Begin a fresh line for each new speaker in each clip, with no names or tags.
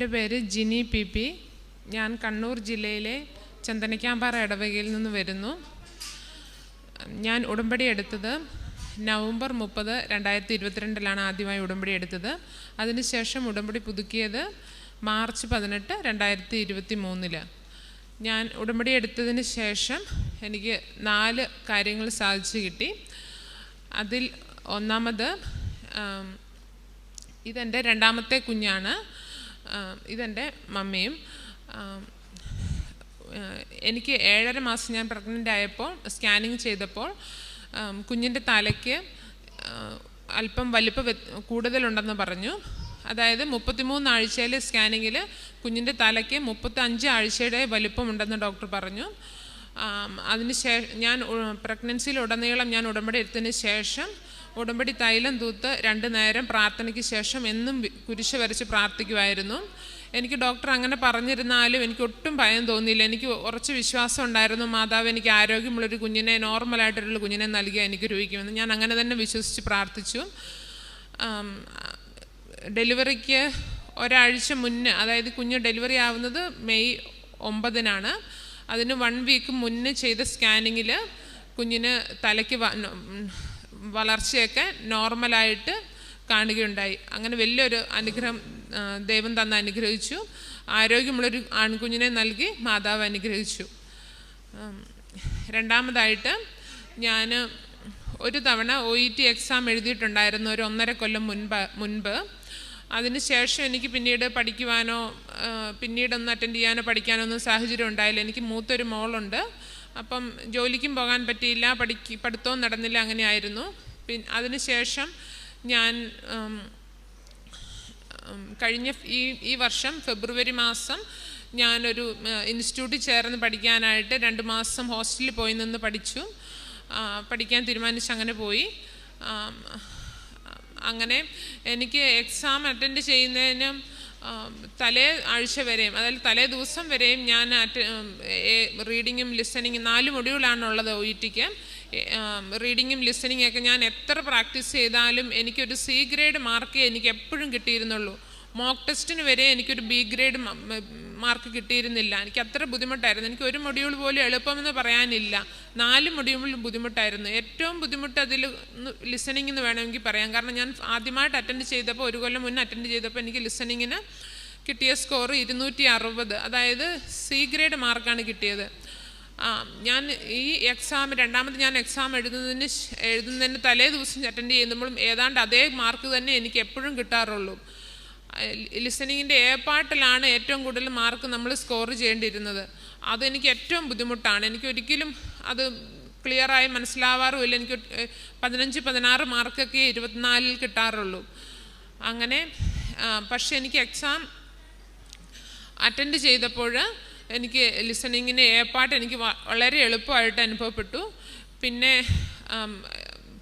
എന്റെ പേര് Jini P P. ഞാൻ കണ്ണൂർ ജില്ലയിലെ ചന്ദനക്കാമ്പാറ ഇടവകയിൽ നിന്ന് വരുന്നു. ഞാൻ ഉടമ്പടി എടുത്തത് നവംബർ മുപ്പത് രണ്ടായിരത്തി ഇരുപത്തിരണ്ടിലാണ് ആദ്യമായി ഉടമ്പടി എടുത്തത്. അതിനുശേഷം ഉടമ്പടി പുതുക്കിയത് മാർച്ച് പതിനെട്ട് രണ്ടായിരത്തി ഇരുപത്തി മൂന്നിൽ ഞാൻ ഉടമ്പടി എടുത്തതിന് ശേഷം എനിക്ക് നാല് കാര്യങ്ങൾ സാധിച്ചു കിട്ടി. അതിൽ ഒന്നാമത് ഇതെന്റെ രണ്ടാമത്തെ കുഞ്ഞാണ്. ഇതെന്റെ മമ്മിയും എനിക്ക് ഏഴര മാസം ഞാൻ പ്രഗ്നന്റ് ആയപ്പോൾ സ്കാനിങ് ചെയ്തപ്പോൾ കുഞ്ഞിന്റെ തലയ്ക്ക് അല്പം വലിപ്പ കൂടുതലുണ്ടെന്ന് പറഞ്ഞു. അതായത് മുപ്പത്തിമൂന്ന് ആഴ്ചയിലെ സ്കാനിങ്ങിൽ കുഞ്ഞിന്റെ തലയ്ക്ക് മുപ്പത്തഞ്ച് ആഴ്ചയുടെ വലിപ്പമുണ്ടെന്ന് ഡോക്ടർ പറഞ്ഞു. അതിന് ശേഷം ഞാൻ പ്രഗ്നൻസിയിൽ ഉടനീളം ഞാൻ ഉടമ്പടി എടുത്തതിന് ശേഷം ഉടമ്പടി തൈലം തൂത്ത് രണ്ട് നേരം പ്രാർത്ഥനയ്ക്ക് ശേഷം എന്നും കുരിശ് വരച്ച് പ്രാർത്ഥിക്കുമായിരുന്നു എനിക്ക് ഡോക്ടർ അങ്ങനെ പറഞ്ഞിരുന്നാലും എനിക്ക് ഒട്ടും ഭയം തോന്നിയില്ല. എനിക്ക് ഉറച്ച് വിശ്വാസം ഉണ്ടായിരുന്നു. മാതാവ് എനിക്ക് ആരോഗ്യമുള്ളൊരു കുഞ്ഞിനെ നോർമലായിട്ടൊരു കുഞ്ഞിനെ നൽകിയാൽ എനിക്ക് രൂപിക്കുമെന്ന് ഞാൻ അങ്ങനെ തന്നെ വിശ്വസിച്ച് പ്രാർത്ഥിച്ചു. ഡെലിവറിക്ക് ഒരാഴ്ച മുന്നേ അതായത് കുഞ്ഞ് ഡെലിവറി ആവുന്നത് മെയ് ഒമ്പതിനാണ്. അതിന് വൺ വീക്ക് മുന്നേ ചെയ്ത സ്കാനിങ്ങിൽ കുഞ്ഞിന് തലയ്ക്ക് വളർച്ചയൊക്കെ നോർമലായിട്ട് കാണുകയുണ്ടായി. അങ്ങനെ വലിയൊരു അനുഗ്രഹം ദൈവം തന്ന് അനുഗ്രഹിച്ചു. ആരോഗ്യമുള്ളൊരു ആൺകുഞ്ഞിനെ നൽകി മാതാവ് അനുഗ്രഹിച്ചു. രണ്ടാമതായിട്ട് ഞാൻ ഒരു തവണ ഒ ഇ ടി എക്സാം എഴുതിയിട്ടുണ്ടായിരുന്നു ഒരു ഒന്നര കൊല്ലം മുൻപ് മുൻപ്. അതിനുശേഷം എനിക്ക് പിന്നീട് പഠിക്കുവാനോ പിന്നീടൊന്നും അറ്റൻഡ് ചെയ്യാനോ പഠിക്കാനോ ഒന്നും സാഹചര്യം ഉണ്ടായില്ല. എനിക്ക് മൂത്തൊരു മോളുണ്ട്. അപ്പം ജോലിക്കും പോകാൻ പറ്റിയില്ല പഠിക്ക് പഠിത്തവും നടന്നില്ല അങ്ങനെയായിരുന്നു പിന്നെ അതിനുശേഷം ഞാൻ കഴിഞ്ഞ ഈ ഈ വർഷം ഫെബ്രുവരി മാസം ഞാനൊരു ഇൻസ്റ്റിറ്റ്യൂട്ടിൽ ചേർന്ന് പഠിക്കാനായിട്ട് രണ്ട് മാസം ഹോസ്റ്റലിൽ പോയി നിന്ന് പഠിച്ചു. പഠിക്കാൻ തീരുമാനിച്ച് അങ്ങനെ പോയി. അങ്ങനെ എനിക്ക് എക്സാം അറ്റൻഡ് ചെയ്യുന്നതിന് തലേ ആഴ്ച വരെയും അതായത് തലേ ദിവസം വരെയും ഞാൻ റീഡിങ്ങും ലിസണിങ്ങും നാല് മൊഡ്യൂളാണുള്ളത് ഒ ഇ ടിക്ക് റീഡിങ്ങും ലിസണിങ്ങും ഒക്കെ ഞാൻ എത്ര പ്രാക്ടീസ് ചെയ്താലും എനിക്കൊരു സി ഗ്രേഡ് മാർക്ക് എനിക്ക് എപ്പോഴും കിട്ടിയിരുന്നുള്ളൂ. മോക്ക് ടെസ്റ്റിന് വരെ എനിക്കൊരു ബി ഗ്രേഡ് മാർക്ക് കിട്ടിയിരുന്നില്ല. എനിക്ക് അത്ര ബുദ്ധിമുട്ടായിരുന്നു. എനിക്ക് ഒരു മൊഡ്യൂൾ പോലും എളുപ്പമെന്ന് പറയാനില്ല. നാല് മൊഡ്യൂളിൽ ബുദ്ധിമുട്ടായിരുന്നു. ഏറ്റവും ബുദ്ധിമുട്ട് അതിൽ ലിസണിംഗ് എന്ന് വേണമെങ്കിൽ പറയാം. കാരണം ഞാൻ ആദ്യമായിട്ട് അറ്റൻഡ് ചെയ്തപ്പോൾ ഒരു കൊല്ലം മുന്നേ അറ്റൻഡ് ചെയ്തപ്പോൾ എനിക്ക് ലിസണിങ്ങിന് കിട്ടിയ സ്കോർ ഇരുന്നൂറ്റി അറുപത്. അതായത് സി ഗ്രേഡ് മാർക്കാണ് കിട്ടിയത്. ഞാൻ ഈ എക്സാം രണ്ടാമത് ഞാൻ എക്സാം എഴുതുന്നതിന് എഴുതുന്നതിന് തലേ ദിവസം അറ്റൻഡ് ചെയ്യുമ്പോഴും ഏതാണ്ട് അതേ മാർക്ക് തന്നെ എനിക്ക് എപ്പോഴും കിട്ടാറുള്ളൂ. ലിസണിങ്ങിന്റെ എ പാട്ടിലാണ് ഏറ്റവും കൂടുതൽ മാർക്ക് നമ്മൾ സ്കോർ ചെയ്യേണ്ടിയിരുന്നത്. അതെനിക്ക് ഏറ്റവും ബുദ്ധിമുട്ടാണ്. എനിക്ക് ഒരിക്കലും അത് ക്ലിയറായി മനസ്സിലാവാറുമില്ല. എനിക്ക് പതിനഞ്ച് പതിനാറ് മാർക്കൊക്കെ ഇരുപത്തിനാലിൽ കിട്ടാറുള്ളൂ. അങ്ങനെ പക്ഷേ എനിക്ക് എക്സാം അറ്റൻഡ് ചെയ്തപ്പോൾ എനിക്ക് ലിസണിങ്ങിന് എ പാട്ട് എനിക്ക് വളരെ എളുപ്പമായിട്ട് അനുഭവപ്പെട്ടു. പിന്നെ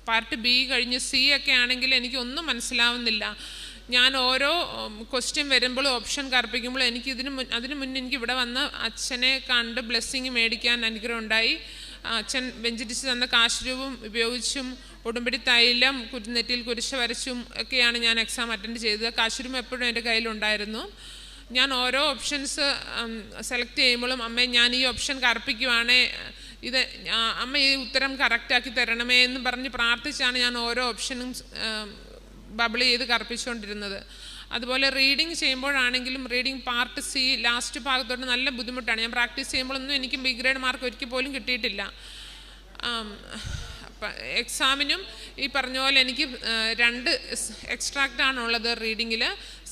പാർട്ട് ബി കഴിഞ്ഞ് സി ഒക്കെ ആണെങ്കിൽ എനിക്കൊന്നും മനസ്സിലാവുന്നില്ല. ഞാൻ ഓരോ ക്വസ്റ്റ്യൻ വരുമ്പോഴും ഓപ്ഷൻ കർപ്പിക്കുമ്പോഴും എനിക്ക് ഇതിന് മുൻ അതിന് മുന്നേ എനിക്ക് ഇവിടെ വന്ന് അച്ഛനെ കണ്ട് ബ്ലെസ്സിങ് മേടിക്കാൻ അനുഗ്രഹം ഉണ്ടായി. അച്ഛൻ വെഞ്ചരിച്ച് തന്ന കാശുരൂപം ഉപയോഗിച്ചും ഉടുമ്പടി തൈലം കുരുനെറ്റിയിൽ കുരിശ വരച്ചും ഒക്കെയാണ് ഞാൻ എക്സാം അറ്റൻഡ് ചെയ്തത്. കാശുരൂപം എപ്പോഴും എന്റെ കയ്യിലുണ്ടായിരുന്നു. ഞാൻ ഓരോ ഓപ്ഷൻസ് സെലക്ട് ചെയ്യുമ്പോഴും അമ്മേ ഞാൻ ഈ ഓപ്ഷൻ കറുപ്പിക്കുവാണേ ഇത് അമ്മ ഈ ഉത്തരം കറക്റ്റാക്കി തരണമേ എന്ന് പറഞ്ഞ് പ്രാർത്ഥിച്ചാണ് ഞാൻ ഓരോ ഓപ്ഷനും ബബിൾ ചെയ്ത് കറുപ്പിച്ചുകൊണ്ടിരുന്നത്. അതുപോലെ റീഡിങ് ചെയ്യുമ്പോഴാണെങ്കിലും റീഡിങ് പാർട്ട് സി ലാസ്റ്റ് ഭാഗത്തോട്ട് നല്ല ബുദ്ധിമുട്ടാണ്. ഞാൻ പ്രാക്ടീസ് ചെയ്യുമ്പോഴൊന്നും എനിക്ക് ബി ഗ്രേഡ് മാർക്ക് ഒരിക്കൽ പോലും കിട്ടിയിട്ടില്ല. എക്സാമിനും ഈ പറഞ്ഞ പോലെ എനിക്ക് രണ്ട് എക്സ്ട്രാക്റ്റ് ആണുള്ളത് റീഡിങ്ങിൽ.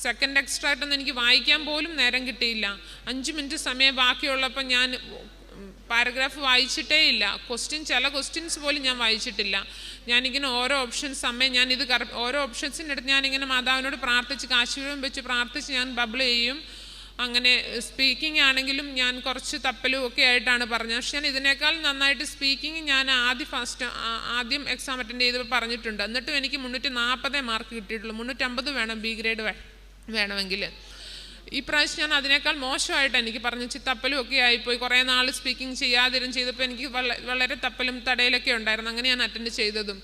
സെക്കൻഡ് എക്സ്ട്രാക്റ്റ് ഒന്നും എനിക്ക് വായിക്കാൻ പോലും നേരം കിട്ടിയില്ല. അഞ്ച് മിനിറ്റ് സമയം ബാക്കിയുള്ളപ്പോൾ ഞാൻ പാരഗ്രാഫ് വായിച്ചിട്ടേ ഇല്ല. ക്വസ്റ്റ്യൻ ചില ക്വസ്റ്റ്യൻസ് പോലും ഞാൻ വായിച്ചിട്ടില്ല. ഞാനിങ്ങനെ ഓരോ ഓപ്ഷൻസ് അമ്മേ ഞാൻ ഇത് കറ ഓരോ ഓപ്ഷൻസിന്റെ അടുത്ത് ഞാനിങ്ങനെ മാതാവിനോട് പ്രാർത്ഥിച്ച് കാശ്മീരം വെച്ച് പ്രാർത്ഥിച്ച് ഞാൻ ബബിൾ ചെയ്യും. അങ്ങനെ സ്പീക്കിംഗ് ആണെങ്കിലും ഞാൻ കുറച്ച് തപ്പലും ഒക്കെ ആയിട്ടാണ് പറഞ്ഞത്. പക്ഷേ ഞാൻ ഇതിനേക്കാൾ നന്നായിട്ട് സ്പീക്കിംഗ് ഞാൻ ആദ്യം ഫസ്റ്റ് ആദ്യം എക്സാം അറ്റൻഡ് ചെയ്തപ്പോൾ പറഞ്ഞിട്ടുണ്ട്. എന്നിട്ടും എനിക്ക് മുന്നൂറ്റി നാൽപ്പതേ മാർക്ക് കിട്ടിയിട്ടുള്ളൂ. മുന്നൂറ്റമ്പത് വേണം ബി ഗ്രേഡ് വേണമെങ്കിൽ. ഈ പ്രാവശ്യം ഞാൻ അതിനേക്കാൾ മോശമായിട്ട് എനിക്ക് പറഞ്ഞു തപ്പലും ഒക്കെ ആയിപ്പോയി. കുറേ നാൾ സ്പീക്കിംഗ് ചെയ്യാതിരും ചെയ്തപ്പോൾ എനിക്ക് വളരെ തപ്പലും തടയിലൊക്കെ ഉണ്ടായിരുന്നു. അങ്ങനെ ഞാൻ അറ്റൻഡ് ചെയ്തതും.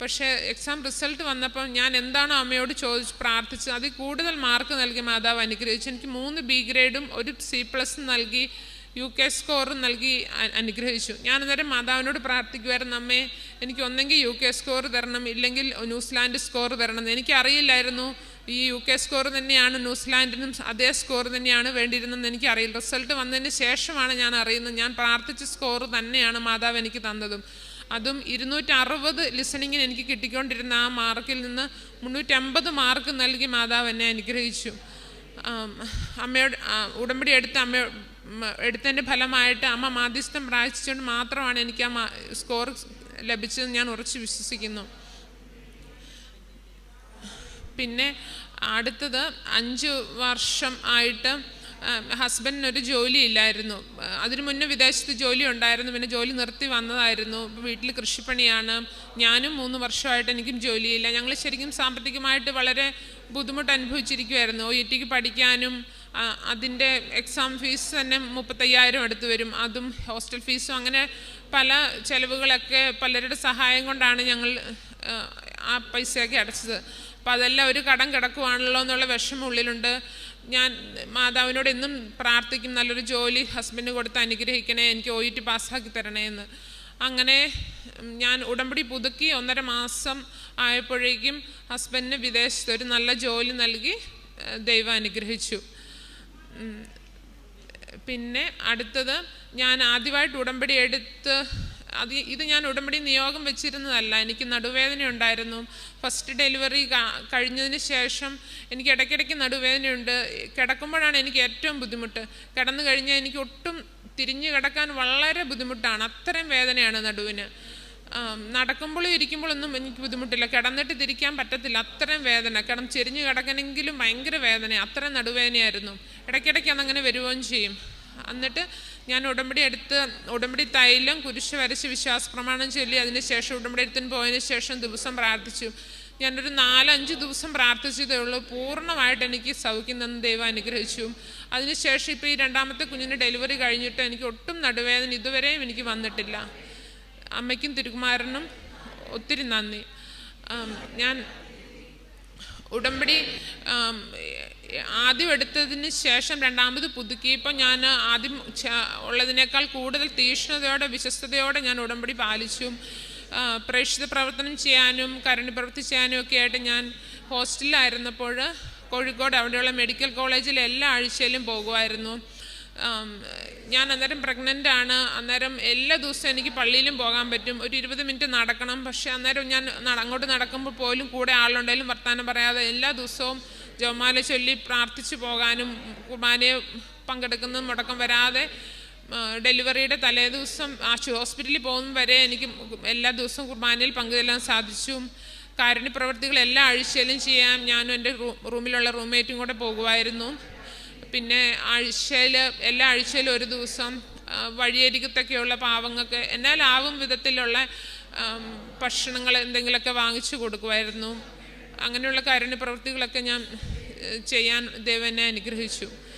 പക്ഷേ എക്സാം റിസൾട്ട് വന്നപ്പോൾ ഞാൻ എന്താണോ അമ്മയോട് ചോദിച്ച് പ്രാർത്ഥിച്ചത് അതിൽ കൂടുതൽ മാർക്ക് നൽകി മാതാവ് അനുഗ്രഹിച്ചു എനിക്ക് മൂന്ന് ബി ഗ്രേഡും ഒരു സി പ്ലസും നൽകി യു കെ സ്കോറും നൽകി അനുഗ്രഹിച്ചു. ഞാൻ അന്നേരം മാതാവിനോട് പ്രാർത്ഥിക്കുമായിരുന്നു അമ്മേ എനിക്ക് ഒന്നെങ്കിൽ യു കെ സ്കോർ തരണം ഇല്ലെങ്കിൽ ന്യൂസിലാൻഡ് സ്കോർ തരണം. എനിക്കറിയില്ലായിരുന്നു. ഈ യു കെ സ്കോർ തന്നെയാണ് ന്യൂസിലാൻഡിനും അതേ സ്കോർ തന്നെയാണ് വേണ്ടിയിരുന്നതെന്ന് എനിക്കറിയില്ല. റിസൾട്ട് വന്നതിന് ശേഷമാണ് ഞാൻ അറിയുന്നത്. ഞാൻ പ്രാർത്ഥിച്ച സ്കോർ തന്നെയാണ് മാതാവ് എനിക്ക് തന്നതും. അതും ഇരുന്നൂറ്ററുപത് ലിസണിങ്ങിന് എനിക്ക് കിട്ടിക്കൊണ്ടിരുന്ന ആ മാർക്കിൽ നിന്ന് മുന്നൂറ്റമ്പത് മാർക്ക് നൽകി മാതാവ് എന്നെ അനുഗ്രഹിച്ചു. അമ്മയുടെ ഉടമ്പടി എടുത്ത് അമ്മ എടുത്തതിന്റെ ഫലമായിട്ട് അമ്മ മാധ്യസ്ഥം പ്രാർത്ഥിച്ചുകൊണ്ട് മാത്രമാണ് എനിക്ക് ആ സ്കോർ ലഭിച്ചതെന്ന് ഞാൻ ഉറച്ചു വിശ്വസിക്കുന്നു. പിന്നെ അടുത്തത് അഞ്ച് വർഷം ആയിട്ട് ഹസ്ബൻഡിനൊരു ജോലി ഇല്ലായിരുന്നു അതിനു മുന്നേ വിദേശത്ത് ജോലി ഉണ്ടായിരുന്നു പിന്നെ ജോലി നിർത്തി വന്നതായിരുന്നു. വീട്ടിൽ കൃഷിപ്പണിയാണ്. ഞാനും മൂന്ന് വർഷമായിട്ട് എനിക്കും ജോലിയില്ല. ഞങ്ങൾ ശരിക്കും സാമ്പത്തികമായിട്ട് വളരെ ബുദ്ധിമുട്ട് അനുഭവിച്ചിരിക്കുമായിരുന്നു ഒ ഇ ടിക്ക് പഠിക്കാനും അതിന്റെ എക്സാം ഫീസ് തന്നെ മുപ്പത്തയ്യായിരം എടുത്തു വരും. അതും ഹോസ്റ്റൽ ഫീസും അങ്ങനെ പല ചിലവുകളൊക്കെ പലരുടെ സഹായം കൊണ്ടാണ് ഞങ്ങൾ ആ പൈസയൊക്കെ അടച്ചത്. അപ്പം അതെല്ലാം ഒരു കടം കിടക്കുവാണല്ലോ എന്നുള്ള വിഷമം ഉള്ളിലുണ്ട്. ഞാൻ മാതാവിനോട് എന്നും പ്രാർത്ഥിക്കും നല്ലൊരു ജോലി ഹസ്ബൻഡ് കൊടുത്ത് അനുഗ്രഹിക്കണേ എനിക്ക് ഒ ഇ ടി പാസ്സാക്കി തരണേ എന്ന് അങ്ങനെ ഞാൻ ഉടമ്പടി പുതുക്കി ഒന്നര മാസം ആയപ്പോഴേക്കും ഹസ്ബൻഡിന് വിദേശത്ത് ഒരു നല്ല ജോലി നൽകി ദൈവം അനുഗ്രഹിച്ചു. പിന്നെ അടുത്തത് ഞാൻ ആദ്യമായിട്ട് ഉടമ്പടി എടുത്ത് അത് ഇത് ഞാൻ ഉടമ്പടി നിയോഗം വെച്ചിരുന്നതല്ല. എനിക്ക് നടുവേദന ഉണ്ടായിരുന്നു. ഫസ്റ്റ് ഡെലിവറി കഴിഞ്ഞതിന് ശേഷം എനിക്ക് ഇടയ്ക്കിടയ്ക്ക് നടുവേദനയുണ്ട്. കിടക്കുമ്പോഴാണ് എനിക്ക് ഏറ്റവും ബുദ്ധിമുട്ട്. കിടന്നു കഴിഞ്ഞാൽ എനിക്ക് ഒട്ടും തിരിഞ്ഞു കിടക്കാൻ വളരെ ബുദ്ധിമുട്ടാണ്. അത്രയും വേദനയാണ് നടുവിന്. നടക്കുമ്പോഴും ഇരിക്കുമ്പോഴൊന്നും എനിക്ക് ബുദ്ധിമുട്ടില്ല. കിടന്നിട്ട് തിരിക്കാൻ പറ്റത്തില്ല. അത്രയും വേദന. കിടന്ന് ചെരിഞ്ഞ് കിടക്കണമെങ്കിലും ഭയങ്കര വേദന. അത്രയും നടുവേദനയായിരുന്നു. ഇടയ്ക്കിടയ്ക്ക് അതങ്ങനെ വരികയും ചെയ്യും. എന്നിട്ട് ഞാൻ ഉടമ്പടി എടുത്ത് ഉടമ്പടി തൈലം കുരിശ് വരച്ച് വിശ്വാസ പ്രമാണം ചൊല്ലി അതിന് ശേഷം ഉടമ്പടി എടുത്തിന് പോയതിന് ശേഷം ദിവസം പ്രാർത്ഥിച്ചു. ഞാനൊരു നാലഞ്ച് ദിവസം പ്രാർത്ഥിച്ചതേ ഉള്ളൂ. പൂർണമായിട്ട് എനിക്ക് സൗഖ്യം തന്ന് ദൈവം അനുഗ്രഹിച്ചു. അതിനുശേഷം ഇപ്പോൾ ഈ രണ്ടാമത്തെ കുഞ്ഞിന് ഡെലിവറി കഴിഞ്ഞിട്ട് എനിക്ക് ഒട്ടും നടുവേദന ഇതുവരെയും എനിക്ക് വന്നിട്ടില്ല. അമ്മയ്ക്കും തിരുകുമാരനും ഒത്തിരി നന്ദി. ഞാൻ ഉടമ്പടി ആദ്യം എടുത്തതിന് ശേഷം രണ്ടാമത് പുതുക്കിയപ്പോൾ ഞാൻ ആദ്യം ഉള്ളതിനേക്കാൾ കൂടുതൽ തീക്ഷ്ണതയോടെ വിശ്വസ്തയോടെ ഞാൻ ഉടമ്പടി പാലിച്ചും. പ്രേക്ഷിത പ്രവർത്തനം ചെയ്യാനും കരണ്ട് പ്രവൃത്തി ചെയ്യാനും ഒക്കെ ആയിട്ട് ഞാൻ ഹോസ്റ്റലിലായിരുന്നപ്പോൾ കോഴിക്കോട് അവിടെയുള്ള മെഡിക്കൽ കോളേജിൽ എല്ലാ ആഴ്ചയിലും പോകുമായിരുന്നു. ഞാൻ അന്നേരം പ്രഗ്നന്റ് ആണ്. അന്നേരം എല്ലാ ദിവസവും എനിക്ക് പള്ളിയിലും പോകാൻ പറ്റും. ഒരു ഇരുപത് മിനിറ്റ് നടക്കണം. പക്ഷേ അന്നേരം ഞാൻ അങ്ങോട്ട് നടക്കുമ്പോൾ പോലും കൂടെ ആളുണ്ടെങ്കിലും വർത്തമാനം പറയാതെ എല്ലാ ദിവസവും ജോമാല ചൊല്ലി പ്രാർത്ഥിച്ചു പോകാനും കുർബാനയെ പങ്കെടുക്കുന്ന മുടക്കം വരാതെ ഡെലിവറിയുടെ തലേ ദിവസം ഹോസ്പിറ്റലിൽ പോകുന്ന വരെ എനിക്ക് എല്ലാ ദിവസവും കുർബാനയിൽ പങ്കുചെല്ലാൻ സാധിച്ചു. കാരുണ്യ പ്രവർത്തികൾ എല്ലാ ആഴ്ചയിലും ചെയ്യാം. ഞാനും എന്റെ റൂമിലുള്ള റൂംമേറ്റും കൂടെ പോകുമായിരുന്നു. പിന്നെ ആഴ്ചയിൽ എല്ലാ ആഴ്ചയിലും ഒരു ദിവസം വഴിയരികത്തൊക്കെയുള്ള പാവങ്ങൾക്ക് എന്നാലാവും വിധത്തിലുള്ള ഭക്ഷണങ്ങൾ എന്തെങ്കിലുമൊക്കെ വാങ്ങിച്ചു കൊടുക്കുമായിരുന്നു. അങ്ങനെയുള്ള കാരുണ്യ പ്രവൃത്തികളൊക്കെ ഞാൻ ചെയ്യാൻ ദേവനെ അനുഗ്രഹിച്ചു.